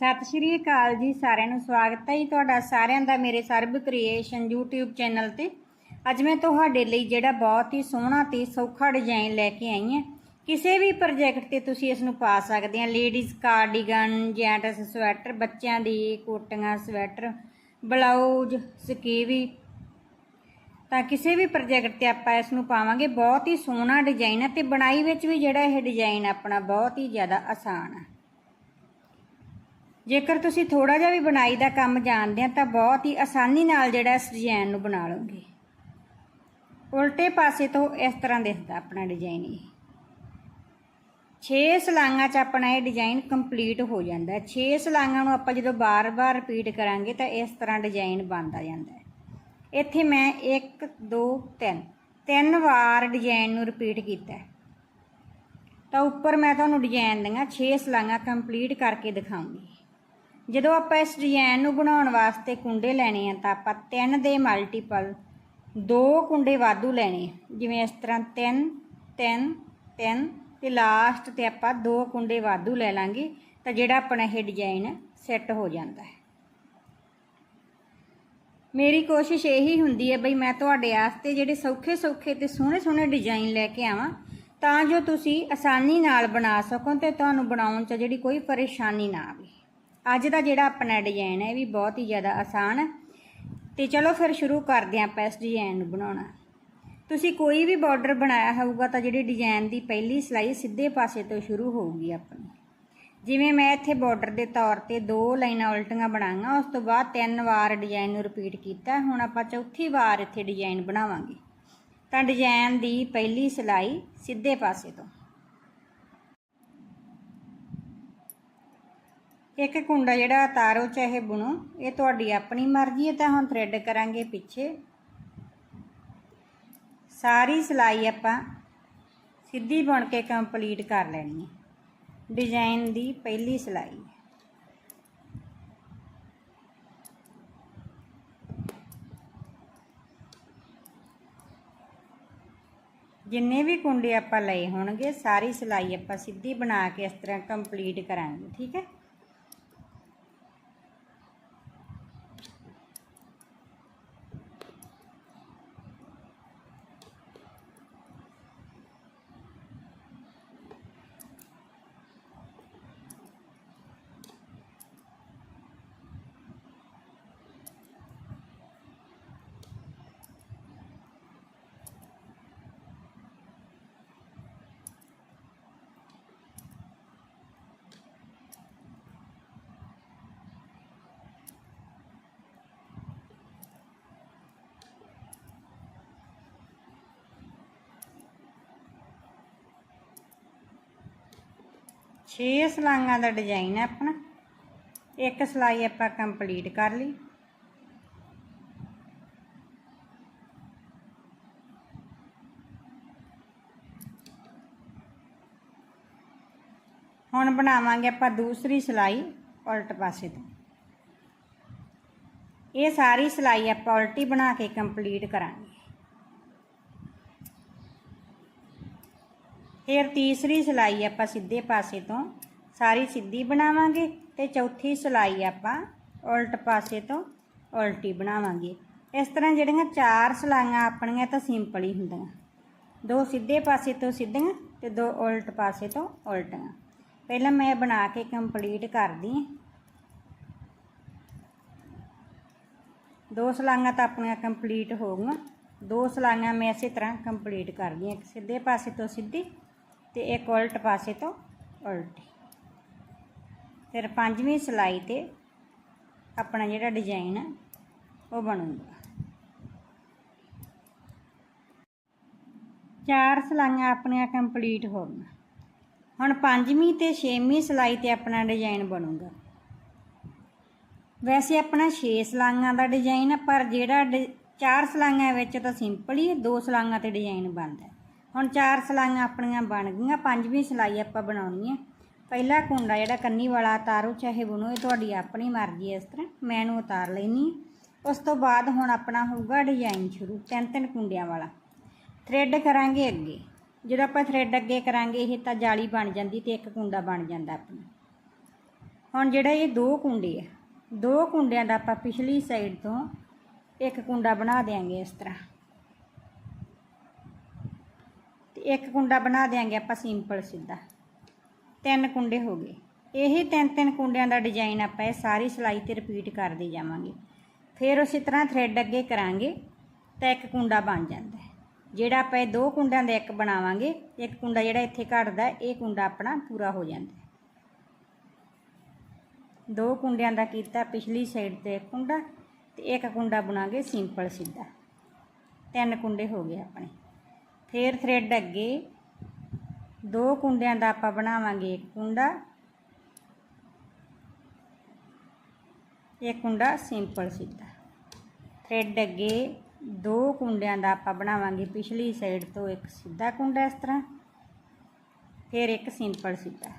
ਸਤਿ ਸ਼੍ਰੀ ਅਕਾਲ ਜੀ ਸਾਰਿਆਂ ਨੂੰ, ਸਵਾਗਤ ਹੈ ਜੀ ਤੁਹਾਡਾ ਸਾਰਿਆਂ ਦਾ ਮੇਰੇ ਸਰਬ ਕ੍ਰੀਏਸ਼ਨ YouTube ਚੈਨਲ ਤੇ। ਅੱਜ ਮੈਂ ਤੁਹਾਡੇ ਲਈ ਜਿਹੜਾ ਬਹੁਤ ਹੀ ਸੋਹਣਾ ਤੇ ਸੌਖਾ ਡਿਜ਼ਾਈਨ ਲੈ ਕੇ ਆਈ ਹਾਂ। ਕਿਸੇ ਵੀ ਪ੍ਰੋਜੈਕਟ ਤੇ ਤੁਸੀਂ ਇਸ ਨੂੰ ਪਾ ਸਕਦੇ ਆ ਲੇਡੀਜ਼ ਕਾਰਡੀਗਨ ਜੈਂਟਸ ਸਵੈਟਰ ਬੱਚਿਆਂ ਦੀ ਕੋਟੀਆਂ ਸਵੈਟਰ ਬਲਾਊਜ਼ ਸਕੀਵੀ। ਤਾਂ ਕਿਸੇ ਵੀ ਪ੍ਰੋਜੈਕਟ ਤੇ ਆਪਾਂ ਇਸ ਨੂੰ ਪਾਵਾਂਗੇ। ਬਹੁਤ ਹੀ ਸੋਹਣਾ ਡਿਜ਼ਾਈਨ ਹੈ ਤੇ ਬਣਾਈ ਵਿੱਚ ਵੀ ਜਿਹੜਾ ਇਹ ਡਿਜ਼ਾਈਨ ਆਪਣਾ ਬਹੁਤ ਹੀ ਜ਼ਿਆਦਾ ਆਸਾਨ ਹੈ। ਜੇਕਰ ਤੁਸੀਂ ਥੋੜਾ ਜਿਹਾ ਵੀ ਬਣਾਈ ਦਾ ਕੰਮ ਜਾਣਦੇ ਆ, ਤਾਂ ਬਹੁਤ ਹੀ ਆਸਾਨੀ ਨਾਲ ਜਿਹੜਾ ਇਸ ਡਿਜ਼ਾਈਨ ਨੂੰ ਬਣਾ ਲਓਗੇ। ਉਲਟੇ ਪਾਸੇ ਤੋਂ ਇਸ ਤਰ੍ਹਾਂ ਦਿਖਦਾ ਆਪਣਾ ਡਿਜ਼ਾਈਨ ਇਹ। 6 ਸਲਾਈਆਂ 'ਚ ਆਪਣਾ ਇਹ ਡਿਜ਼ਾਈਨ ਕੰਪਲੀਟ ਹੋ ਜਾਂਦਾ ਹੈ। 6 ਸਲਾਈਆਂ ਨੂੰ ਆਪਾਂ ਜਦੋਂ ਬਾਰ-ਬਾਰ ਰਿਪੀਟ ਕਰਾਂਗੇ, ਤਾਂ ਇਸ ਤਰ੍ਹਾਂ ਡਿਜ਼ਾਈਨ ਬਣਦਾ ਜਾਂਦਾ ਹੈ। ਇੱਥੇ ਮੈਂ 1 2 3 ਤਿੰਨ ਵਾਰ ਡਿਜ਼ਾਈਨ ਨੂੰ ਰਿਪੀਟ ਕੀਤਾ ਤਾਂ ਉੱਪਰ ਮੈਂ ਤੁਹਾਨੂੰ ਡਿਜ਼ਾਈਨ ਦੀਆਂ 6 ਸਲਾਈਆਂ ਕੰਪਲੀਟ ਕਰਕੇ ਦਿਖਾਉਂਗੀ। ਜਦੋਂ ਆਪਾਂ ਇਸ ਡਿਜ਼ਾਈਨ ਨੂੰ ਬਣਾਉਣ ਵਾਸਤੇ ਕੁੰਡੇ ਲੈਣੇ ਆ, ਤਾਂ ਆਪਾਂ 3 ਦੇ ਮਲਟੀਪਲ ਦੋ ਕੁੰਡੇ ਵਾਧੂ ਲੈਣੇ ਜਿਵੇਂ ਇਸ ਤਰ੍ਹਾਂ 3 3 3 ਤੇ ਲਾਸਟ ਤੇ ਆਪਾਂ ਦੋ ਕੁੰਡੇ ਵਾਧੂ ਲੈ ਲਾਂਗੇ, ਤਾਂ ਜਿਹੜਾ ਆਪਣਾ ਇਹ ਡਿਜ਼ਾਈਨ ਸੈੱਟ ਹੋ ਜਾਂਦਾ ਹੈ। ਮੇਰੀ ਕੋਸ਼ਿਸ਼ ਇਹੀ ਹੁੰਦੀ ਹੈ, ਬਈ ਮੈਂ ਤੁਹਾਡੇ ਵਾਸਤੇ ਜਿਹੜੇ ਸੌਖੇ ਸੌਖੇ ਤੇ ਸੋਹਣੇ ਸੋਹਣੇ ਡਿਜ਼ਾਈਨ ਲੈ ਕੇ ਆਵਾਂ, ਤਾਂ ਜੋ ਤੁਸੀਂ ਆਸਾਨੀ ਨਾਲ ਬਣਾ ਸਕੋ ਤੇ ਤੁਹਾਨੂੰ ਬਣਾਉਣ 'ਚ ਜਿਹੜੀ ਕੋਈ ਪਰੇਸ਼ਾਨੀ ਨਾ ਆਵੇ। ਅੱਜ ਦਾ ਜਿਹੜਾ ਆਪਣਾ ਡਿਜ਼ਾਈਨ ਹੈ ਇਹ ਵੀ ਬਹੁਤ ਹੀ ਜ਼ਿਆਦਾ ਆਸਾਨ ਹੈ। ਤੇ ਚਲੋ ਫਿਰ ਸ਼ੁਰੂ ਕਰਦੇ ਹਾਂ ਆਪਾਂ ਇਸ ਡਿਜ਼ਾਈਨ ਨੂੰ ਬਣਾਉਣਾ। ਤੁਸੀਂ ਕੋਈ ਵੀ ਬਾਰਡਰ ਬਣਾਇਆ ਹੋਊਗਾ ਤਾਂ ਜਿਹੜੀ ਡਿਜ਼ਾਈਨ ਦੀ ਪਹਿਲੀ ਸਿਲਾਈ ਸਿੱਧੇ ਪਾਸੇ ਤੋਂ ਸ਼ੁਰੂ ਹੋਊਗੀ ਆਪਣੀ। ਜਿਵੇਂ ਮੈਂ ਇੱਥੇ ਬਾਰਡਰ ਦੇ ਤੌਰ ਤੇ ਦੋ ਲਾਈਨਾਂ ਉਲਟੀਆਂ ਬਣਾਈਆਂ, ਉਸ ਤੋਂ ਬਾਅਦ ਤਿੰਨ ਵਾਰ ਡਿਜ਼ਾਈਨ ਨੂੰ ਰਿਪੀਟ ਕੀਤਾ, ਹੁਣ ਆਪਾਂ ਚੌਥੀ ਵਾਰ ਇੱਥੇ ਡਿਜ਼ਾਈਨ ਬਣਾਵਾਂਗੇ। ਤਾਂ ਡਿਜ਼ਾਈਨ ਦੀ ਪਹਿਲੀ ਸਿਲਾਈ ਸਿੱਧੇ ਪਾਸੇ ਤੋਂ। ਇੱਕ ਕੁੰਡਾ ਜਿਹੜਾ ਉਤਾਰੋ ਚਾਹੇ ਬੁਣੋ, ਇਹ ਤੁਹਾਡੀ ਆਪਣੀ ਮਰਜ਼ੀ ਹੈ, ਤਾਂ ਹੁਣ ਥ੍ਰੈਡ ਕਰਾਂਗੇ ਪਿੱਛੇ। ਸਾਰੀ ਸਿਲਾਈ ਆਪਾਂ ਸਿੱਧੀ ਬੁਣ ਕੇ ਕੰਪਲੀਟ ਕਰ ਲੈਣੀ ਹੈ। ਡਿਜ਼ਾਈਨ ਦੀ ਪਹਿਲੀ ਸਿਲਾਈ ਜਿੰਨੇ ਵੀ ਕੁੰਡੇ ਆਪਾਂ ਲਏ ਹੋਣਗੇ, ਸਾਰੀ ਸਿਲਾਈ ਆਪਾਂ ਸਿੱਧੀ ਬਣਾ ਕੇ ਇਸ ਤਰ੍ਹਾਂ ਕੰਪਲੀਟ ਕਰਾਂਗੇ, ਠੀਕ ਹੈ? ਛੇ ਸਲਾਈਆਂ ਦਾ ਡਿਜ਼ਾਈਨ ਹੈ ਆਪਣਾ। ਇੱਕ ਸਲਾਈ ਆਪਾਂ ਕੰਪਲੀਟ ਕਰ ਲਈ। ਹੁਣ ਬਣਾਵਾਂਗੇ ਆਪਾਂ ਦੂਸਰੀ ਸਲਾਈ ਉਲਟ ਪਾਸੇ ਤੋਂ। ਇਹ ਸਾਰੀ ਸਲਾਈ ਆਪਾਂ ਉਲਟੀ ਬਣਾ ਕੇ ਕੰਪਲੀਟ ਕਰਾਂਗੇ। ਫਿਰ ਤੀਸਰੀ ਸਿਲਾਈ ਆਪਾਂ ਸਿੱਧੇ ਪਾਸੇ ਤੋਂ ਸਾਰੀ ਸਿੱਧੀ ਬਣਾਵਾਂਗੇ ਤੇ ਚੌਥੀ ਸਿਲਾਈ ਆਪਾਂ ਉਲਟ ਪਾਸੇ ਤੋਂ ਉਲਟੀ ਬਣਾਵਾਂਗੇ। ਇਸ ਤਰ੍ਹਾਂ ਜਿਹੜੀਆਂ ਚਾਰ ਸਿਲਾਈਆਂ ਆਪਣੀਆਂ ਤਾਂ ਸਿੰਪਲ ਹੀ ਹੁੰਦੀਆਂ। ਦੋ ਸਿੱਧੇ ਪਾਸੇ ਤੋਂ ਸਿੱਧੀਆਂ ਤੇ ਦੋ ਉਲਟ ਪਾਸੇ ਤੋਂ ਉਲਟੀਆਂ। ਪਹਿਲਾਂ ਮੈਂ ਬਣਾ ਕੇ ਕੰਪਲੀਟ ਕਰਦੀ ਹਾਂ। ਦੋ ਸਲਾਈਆਂ ਤਾਂ ਆਪਣੀਆਂ ਕੰਪਲੀਟ ਹੋ ਗਈਆਂ। ਦੋ ਸਲਾਈਆਂ ਮੈਂ ਇਸੇ ਤਰ੍ਹਾਂ ਕੰਪਲੀਟ ਕਰਦੀ ਹਾਂ। ਇੱਕ ਸਿੱਧੇ ਪਾਸੇ ਤੋਂ ਸਿੱਧੀ ਤੇ ਇੱਕ ਉਲਟ ਪਾਸੇ ਤੋਂ ਉਲਟੀ। ਫਿਰ ਪੰਜਵੀਂ ਸਲਾਈ ਤੇ ਆਪਣਾ ਜਿਹੜਾ ਡਿਜ਼ਾਈਨ ਹੈ ਉਹ ਬਣੂਗਾ। ਚਾਰ ਸਲਾਈਆਂ ਆਪਣੀਆਂ ਕੰਪਲੀਟ ਹੋ ਗਈਆਂ ਹੁਣ ਪੰਜਵੀਂ ਤੇ ਛੇਵੀਂ ਸਲਾਈ ਤੇ ਆਪਣਾ ਡਿਜ਼ਾਈਨ ਬਣੂਗਾ। ਵੈਸੇ ਆਪਣਾ 6 ਸਲਾਈਆਂ ਦਾ ਡਿਜ਼ਾਈਨ ਪਰ ਜਿਹੜਾ ਚਾਰ ਸਲਾਈਆਂ ਵਿੱਚ ਤਾਂ ਸਿੰਪਲ ਹੀ ਦੋ ਸਲਾਈਆਂ ਤੇ ਡਿਜ਼ਾਈਨ ਬਣਦਾ। ਹੁਣ ਚਾਰ ਸਲਾਈਆਂ ਆਪਣੀਆਂ ਬਣ ਗਈਆਂ, ਪੰਜਵੀਂ ਸਲਾਈ ਆਪਾਂ ਬਣਾਉਣੀ ਹੈ ਪਹਿਲਾ ਕੁੰਡਾ ਜਿਹੜਾ ਕੰਨੀ ਵਾਲਾ ਉਤਾਰੋ ਚਾਹੇ ਬੁਣੋ, ਇਹ ਤੁਹਾਡੀ ਆਪਣੀ ਮਰਜ਼ੀ ਇਸ ਤਰ੍ਹਾਂ। ਮੈਂ ਇਹਨੂੰ ਉਤਾਰ ਲੈਣੀ ਉਸ ਤੋਂ ਬਾਅਦ ਹੁਣ ਆਪਣਾ ਹੋਊਗਾ ਡਿਜ਼ਾਈਨ ਸ਼ੁਰੂ, ਤਿੰਨ ਤਿੰਨ ਕੁੰਡਿਆਂ ਵਾਲਾ। ਥ੍ਰੈਡ ਕਰਾਂਗੇ ਅੱਗੇ। ਜਦੋਂ ਆਪਾਂ ਥ੍ਰੈਡ ਅੱਗੇ ਕਰਾਂਗੇ, ਇਹ ਤਾਂ ਜਾਲੀ ਬਣ ਜਾਂਦੀ ਤੇ ਇੱਕ ਕੁੰਡਾ ਬਣ ਜਾਂਦਾ ਆਪਣਾ। ਹੁਣ ਜਿਹੜਾ ਇਹ ਦੋ ਕੁੰਡੇ ਆ, ਦੋ ਕੁੰਡਿਆਂ ਦਾ ਆਪਾਂ ਪਿਛਲੀ ਸਾਈਡ ਤੋਂ ਇੱਕ ਕੁੰਡਾ ਬਣਾ ਦੇਾਂਗੇ ਇਸ ਤਰ੍ਹਾਂ ਤੇ ਇੱਕ ਕੁੰਡਾ ਬਣਾ ਦੇਾਂਗੇ ਆਪਾਂ ਸਿੰਪਲ ਸਿੱਧਾ। ਤਿੰਨ ਕੁੰਡੇ ਹੋ ਗਏ। ਇਹੀ ਤਿੰਨ ਤਿੰਨ ਕੁੰਡਿਆਂ ਦਾ ਡਿਜ਼ਾਈਨ ਆਪਾਂ ਇਹ ਸਾਰੀ ਸਿਲਾਈ ਤੇ ਰਿਪੀਟ ਕਰਦੇ ਜਾਵਾਂਗੇ। ਫਿਰ ਉਸੇ ਤਰ੍ਹਾਂ ਥ੍ਰੈਡ ਅੱਗੇ ਕਰਾਂਗੇ ਤਾਂ ਇੱਕ ਕੁੰਡਾ ਬਣ ਜਾਂਦਾ ਹੈ। ਜਿਹੜਾ ਆਪਾਂ ਇਹ ਦੋ ਕੁੰਡਿਆਂ ਦਾ ਇੱਕ ਬਣਾਵਾਂਗੇ, ਇੱਕ ਕੁੰਡਾ ਜਿਹੜਾ ਇੱਥੇ ਘਟਦਾ, ਇਹ ਕੁੰਡਾ ਆਪਣਾ ਪੂਰਾ ਹੋ ਜਾਂਦਾ ਦੋ ਕੁੰਡਿਆਂ ਦਾ ਕੀਤਾ ਪਿਛਲੀ ਸਾਈਡ ਤੇ ਇੱਕ ਕੁੰਡਾ ਤੇ ਇੱਕ ਕੁੰਡਾ ਬਣਾਗੇ ਸਿੰਪਲ ਸਿੱਧਾ। ਤਿੰਨ ਕੁੰਡੇ ਹੋ ਗਏ ਆਪਣੇ। ਫਿਰ ਥ੍ਰੈਡ ਅੱਗੇ ਦੋ ਕੁੰਡਿਆਂ ਦਾ ਆਪਾਂ ਬਣਾਵਾਂਗੇ ਇੱਕ ਕੁੰਡਾ ਇੱਕ ਕੁੰਡਾ ਸਿੰਪਲ ਸਿੱਧਾ। ਥ੍ਰੈਡ ਅੱਗੇ ਦੋ ਕੁੰਡਿਆਂ ਦਾ ਆਪਾਂ ਬਣਾਵਾਂਗੇ ਪਿਛਲੀ ਸਾਈਡ ਤੋਂ ਇੱਕ ਸਿੱਧਾ ਕੁੰਡਾ ਇਸ ਤਰ੍ਹਾਂ, ਫਿਰ ਇੱਕ ਸਿੰਪਲ ਸਿੱਧਾ।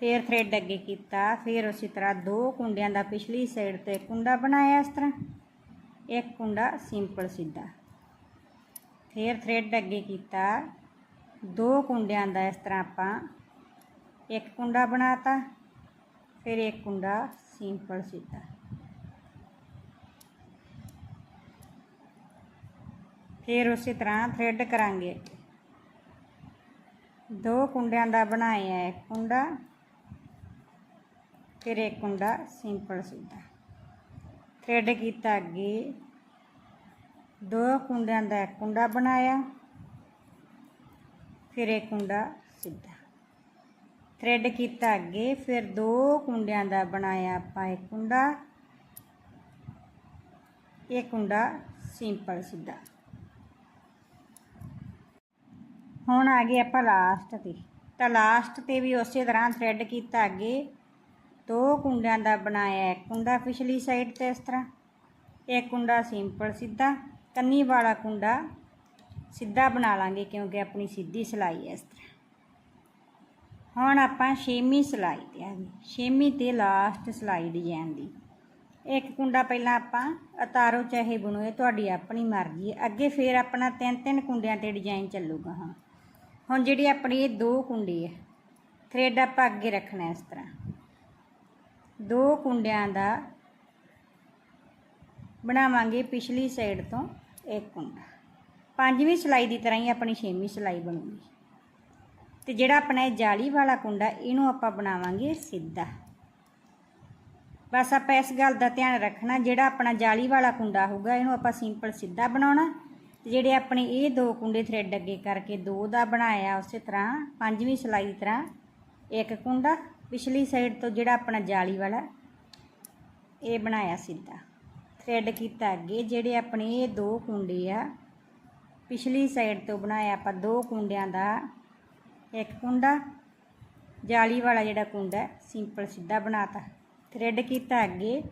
ਫਿਰ ਥ੍ਰੈਡ ਅੱਗੇ ਕੀਤਾ, ਫਿਰ ਉਸੇ ਤਰ੍ਹਾਂ ਦੋ ਕੁੰਡਿਆਂ ਦਾ ਪਿਛਲੀ ਸਾਈਡ ਤੋਂ ਇੱਕ ਕੁੰਡਾ ਬਣਾਇਆ ਇਸ ਤਰ੍ਹਾਂ। ਇੱਕ ਕੁੰਡਾ ਸਿੰਪਲ ਸਿੱਧਾ। ਫਿਰ ਥ੍ਰੈਡ ਅੱਗੇ ਕੀਤਾ। ਦੋ ਕੁੰਡਿਆਂ ਦਾ ਇਸ ਤਰ੍ਹਾਂ ਆਪਾਂ ਇੱਕ ਕੁੰਡਾ ਬਣਾਤਾ, ਫਿਰ ਇੱਕ ਕੁੰਡਾ ਸਿੰਪਲ ਸਿੱਧਾ ਫਿਰ ਉਸੇ ਤਰ੍ਹਾਂ ਥ੍ਰੈਡ ਕਰਾਂਗੇ। ਦੋ ਕੁੰਡਿਆਂ ਦਾ ਬਣਾਇਆ ਇੱਕ ਕੁੰਡਾ, ਫਿਰ ਇੱਕ ਕੁੰਡਾ ਸਿੰਪਲ ਸਿੱਧਾ ਥ੍ਰੈਡ ਕੀਤਾ ਅੱਗੇ। ਦੋ ਕੁੰਡਿਆਂ ਦਾ ਇੱਕ ਕੁੰਡਾ ਬਣਾਇਆ, ਫਿਰ ਇੱਕ ਕੁੰਡਾ ਸਿੱਧਾ। ਥ੍ਰੈਡ ਕੀਤਾ ਅੱਗੇ, ਫਿਰ ਦੋ ਕੁੰਡਿਆਂ ਦਾ ਬਣਾਇਆ ਆਪਾਂ ਇੱਕ ਕੁੰਡਾ। ਇੱਕ ਕੁੰਡਾ ਸਿੰਪਲ ਸਿੱਧਾ। ਹੁਣ ਆ ਗਏ ਆਪਾਂ ਲਾਸਟ ਤੇ। ਤਾਂ ਲਾਸਟ ਤੇ ਵੀ ਉਸੇ ਤਰ੍ਹਾਂ ਥ੍ਰੈਡ ਕੀਤਾ ਅੱਗੇ। ਦੋ ਕੁੰਡਿਆਂ ਦਾ ਬਣਾਇਆ ਇੱਕ ਕੁੰਡਾ ਪਿਛਲੀ ਸਾਈਡ ਤੇ ਇਸ ਤਰ੍ਹਾਂ। ਇੱਕ ਕੁੰਡਾ ਸਿੰਪਲ ਸਿੱਧਾ। ਕੰਨੀ ਵਾਲਾ ਕੁੰਡਾ ਸਿੱਧਾ ਬਣਾ ਲਾਂਗੇ ਕਿਉਂਕਿ ਆਪਣੀ ਸਿੱਧੀ ਸਿਲਾਈ ਹੈ ਇਸ ਤਰ੍ਹਾਂ। ਹੁਣ ਆਪਾਂ ਛੇਵੀਂ ਸਿਲਾਈ ਤੇ ਆ ਗਏ ਛੇਵੀਂ ਤੇ ਲਾਸਟ ਸਿਲਾਈ ਡਿਜ਼ਾਈਨ ਦੀ। ਇੱਕ ਕੁੰਡਾ ਪਹਿਲਾਂ ਆਪਾਂ ਉਤਾਰੋ ਚਾਹੇ ਬਣੋ ਇਹ ਤੁਹਾਡੀ ਆਪਣੀ ਮਰਜ਼ੀ ਹੈ। ਅੱਗੇ ਫੇਰ ਆਪਣਾ ਤਿੰਨ ਤਿੰਨ ਕੁੰਡਿਆਂ ਤੇ ਡਿਜ਼ਾਈਨ ਚੱਲੂਗਾ, ਹਾਂ। ਹੁਣ ਜਿਹੜੀ ਆਪਣੀ ਇਹ ਦੋ ਕੁੰਡੇ ਹੈ ਥ੍ਰੈਡ ਆਪਾਂ ਅੱਗੇ ਰੱਖਣਾ ਇਸ ਤਰ੍ਹਾਂ। ਦੋ ਕੁੰਡਿਆਂ ਦਾ ਬਣਾਵਾਂਗੇ ਪਿਛਲੀ ਸਾਈਡ ਤੋਂ ਇੱਕ ਕੁੰਡਾ ਪੰਜਵੀਂ ਸਿਲਾਈ ਦੀ ਤਰ੍ਹਾਂ ਹੀ ਆਪਣੀ ਛੇਵੀਂ ਸਿਲਾਈ ਬਣੂਗੀ। ਤੇ ਜਿਹੜਾ ਆਪਣਾ ਇਹ ਜਾਲੀ ਵਾਲਾ ਕੁੰਡਾ, ਇਹਨੂੰ ਆਪਾਂ ਬਣਾਵਾਂਗੇ ਸਿੱਧਾ। ਬਸ ਆਪਾਂ ਇਸ ਗੱਲ ਦਾ ਧਿਆਨ ਰੱਖਣਾ, ਜਿਹੜਾ ਆਪਣਾ ਜਾਲੀ ਵਾਲਾ ਕੁੰਡਾ ਹੋਊਗਾ, ਇਹਨੂੰ ਆਪਾਂ ਸਿੰਪਲ ਸਿੱਧਾ ਬਣਾਉਣਾ। ਤੇ ਜਿਹੜੇ ਆਪਣੇ ਇਹ ਦੋ ਕੁੰਡੇ ਥ੍ਰੈਡ ਅੱਗੇ ਕਰਕੇ ਦੋ ਦਾ ਬਣਾਇਆ, ਉਸੇ ਤਰ੍ਹਾਂ ਪੰਜਵੀਂ ਸਿਲਾਈ ਦੀ ਤਰ੍ਹਾਂ ਇੱਕ ਕੁੰਡਾ, ਪਿਛਲੀ ਸਾਈਡ ਤੋਂ ਜਿਹੜਾ ਆਪਣਾ ਜਾਲੀ ਵਾਲਾ, ਇਹ ਬਣਾਇਆ ਸਿੱਧਾ। ਥ੍ਰੈਡ ਕੀਤਾ ਅੱਗੇ ਜਿਹੜੇ ਆਪਣੇ ਇਹ ਦੋ ਕੁੰਡੇ ਆ ਪਿਛਲੀ ਸਾਈਡ ਤੋਂ ਬਣਾਇਆ ਆਪਾਂ ਦੋ ਕੁੰਡਿਆਂ ਦਾ ਇੱਕ ਕੁੰਡਾ ਜਾਲੀ ਵਾਲਾ ਜਿਹੜਾ ਕੁੰਡਾ ਹੈ, ਸਿੰਪਲ ਸਿੱਧਾ ਬਣਾਤਾ। ਥ੍ਰੈਡ ਕੀਤਾ ਅੱਗੇ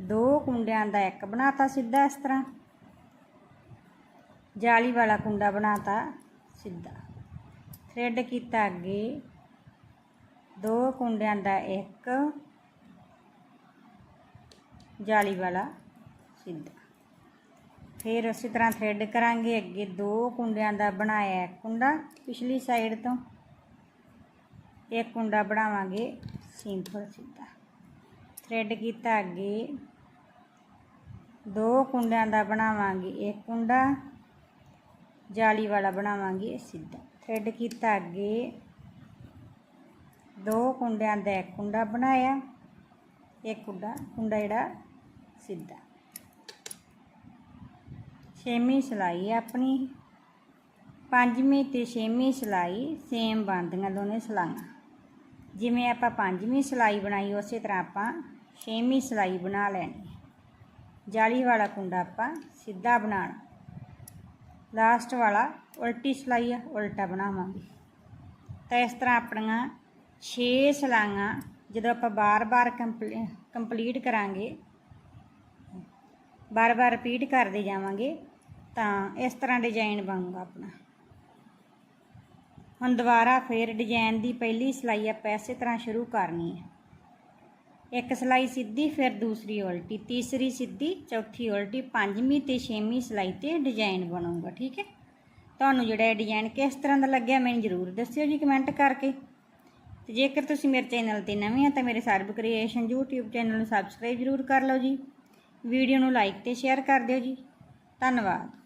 ਦੋ ਕੁੰਡਿਆਂ ਦਾ ਇੱਕ ਬਣਾਤਾ ਸਿੱਧਾ ਇਸ ਤਰ੍ਹਾਂ। ਜਾਲੀ ਵਾਲਾ ਕੁੰਡਾ ਬਣਾਤਾ ਸਿੱਧਾ। ਥ੍ਰੈਡ ਕੀਤਾ ਅੱਗੇ ਦੋ ਕੁੰਡਿਆਂ ਦਾ ਇੱਕ ਜਾਲੀ ਵਾਲਾ ਸਿੱਧਾ। ਫਿਰ ਉਸੇ ਤਰ੍ਹਾਂ ਥ੍ਰੈਡ ਕਰਾਂਗੇ, ਅੱਗੇ ਦੋ ਕੁੰਡਿਆਂ ਦਾ ਬਣਾਇਆ ਇੱਕ ਕੁੰਡਾ, ਪਿਛਲੀ ਸਾਈਡ ਤੋਂ ਇੱਕ ਕੁੰਡਾ ਬਣਾਵਾਂਗੇ ਸਿੰਪਲ ਸਿੱਧਾ। ਥ੍ਰੈਡ ਕੀਤਾ ਅੱਗੇ, ਦੋ ਕੁੰਡਿਆਂ ਦਾ ਬਣਾਵਾਂਗੇ ਇੱਕ ਕੁੰਡਾ, ਜਾਲੀ ਵਾਲਾ ਬਣਾਵਾਂਗੇ ਸਿੱਧਾ। ਥ੍ਰੈਡ ਕੀਤਾ ਅੱਗੇ, ਦੋ ਕੁੰਡਿਆਂ ਦਾ ਇੱਕ ਕੁੰਡਾ ਬਣਾਇਆ, ਇੱਕ ਕੁੰਡਾ ਕੁੰਡਾ ਜਿਹੜਾ ਸਿੱਧਾ। ਛੇਵੀਂ ਸਿਲਾਈ ਆਪਣੀ। ਪੰਜਵੀਂ ਤੇ ਛੇਵੀਂ ਸਿਲਾਈ ਸੇਮ ਬਣਦੀਆਂ ਦੋਨੇ ਸਿਲਾਈਆਂ। ਜਿਵੇਂ ਆਪਾਂ ਪੰਜਵੀਂ ਸਿਲਾਈ ਬਣਾਈ, ਉਸੇ ਤਰ੍ਹਾਂ ਆਪਾਂ ਛੇਵੀਂ ਸਿਲਾਈ ਬਣਾ ਲੈਣੀ ਜਾਲੀ ਵਾਲਾ ਕੁੰਡਾ ਆਪਾਂ ਸਿੱਧਾ ਬਣਾਉਣਾ। ਲਾਸਟ ਵਾਲਾ ਉਲਟੀ ਸਿਲਾਈ ਆ, ਉਲਟਾ ਬਣਾਵਾਂਗੇ। ਤਾਂ ਇਸ ਤਰ੍ਹਾਂ ਆਪਣੀਆਂ 6 ਸਿਲਾਈਆਂ, ਜਦੋਂ ਆਪਾਂ ਬਾਰ-ਬਾਰ ਕੰਪਲੀਟ ਕਰਾਂਗੇ, ਬਾਰ-ਬਾਰ ਰਿਪੀਟ ਕਰਦੇ ਜਾਵਾਂਗੇ ਤਾਂ ਇਸ ਤਰ੍ਹਾਂ ਡਿਜ਼ਾਈਨ ਬਣੂਗਾ ਆਪਣਾ। ਹੁਣ ਦੁਬਾਰਾ ਫੇਰ ਡਿਜ਼ਾਈਨ ਦੀ ਪਹਿਲੀ ਸਿਲਾਈ ਆਪਾਂ ਇਸੇ ਤਰ੍ਹਾਂ ਸ਼ੁਰੂ ਕਰਨੀ ਹੈ। ਇੱਕ ਸਿਲਾਈ ਸਿੱਧੀ, ਫਿਰ ਦੂਸਰੀ ਉਲਟੀ, ਤੀਸਰੀ ਸਿੱਧੀ, ਚੌਥੀ ਉਲਟੀ, ਪੰਜਵੀਂ ਤੇ ਛੇਵੀਂ ਸਿਲਾਈ ਤੇ ਡਿਜ਼ਾਈਨ ਬਣੂਗਾ, ਠੀਕ ਹੈ? ਤੁਹਾਨੂੰ ਜਿਹੜਾ ਇਹ ਡਿਜ਼ਾਈਨ ਕਿਸ ਤਰ੍ਹਾਂ ਦਾ ਲੱਗਿਆ ਮੈਨੂੰ ਜ਼ਰੂਰ ਦੱਸਿਓ ਜੀ ਕਮੈਂਟ ਕਰਕੇ। ਤੇ ਜੇਕਰ ਤੁਸੀਂ ਮੇਰੇ ਚੈਨਲ ਤੇ ਨਵੇਂ ਆ ਤਾਂ ਮੇਰੇ ਸਰਬ ਕ੍ਰੀਏਸ਼ਨ YouTube ਚੈਨਲ ਨੂੰ ਸਬਸਕ੍ਰਾਈਬ ਜ਼ਰੂਰ ਕਰ ਲਓ ਜੀ। ਵੀਡੀਓ ਨੂੰ ਲਾਈਕ ਤੇ ਸ਼ੇਅਰ ਕਰ ਦਿਓ ਜੀ। ਧੰਨਵਾਦ।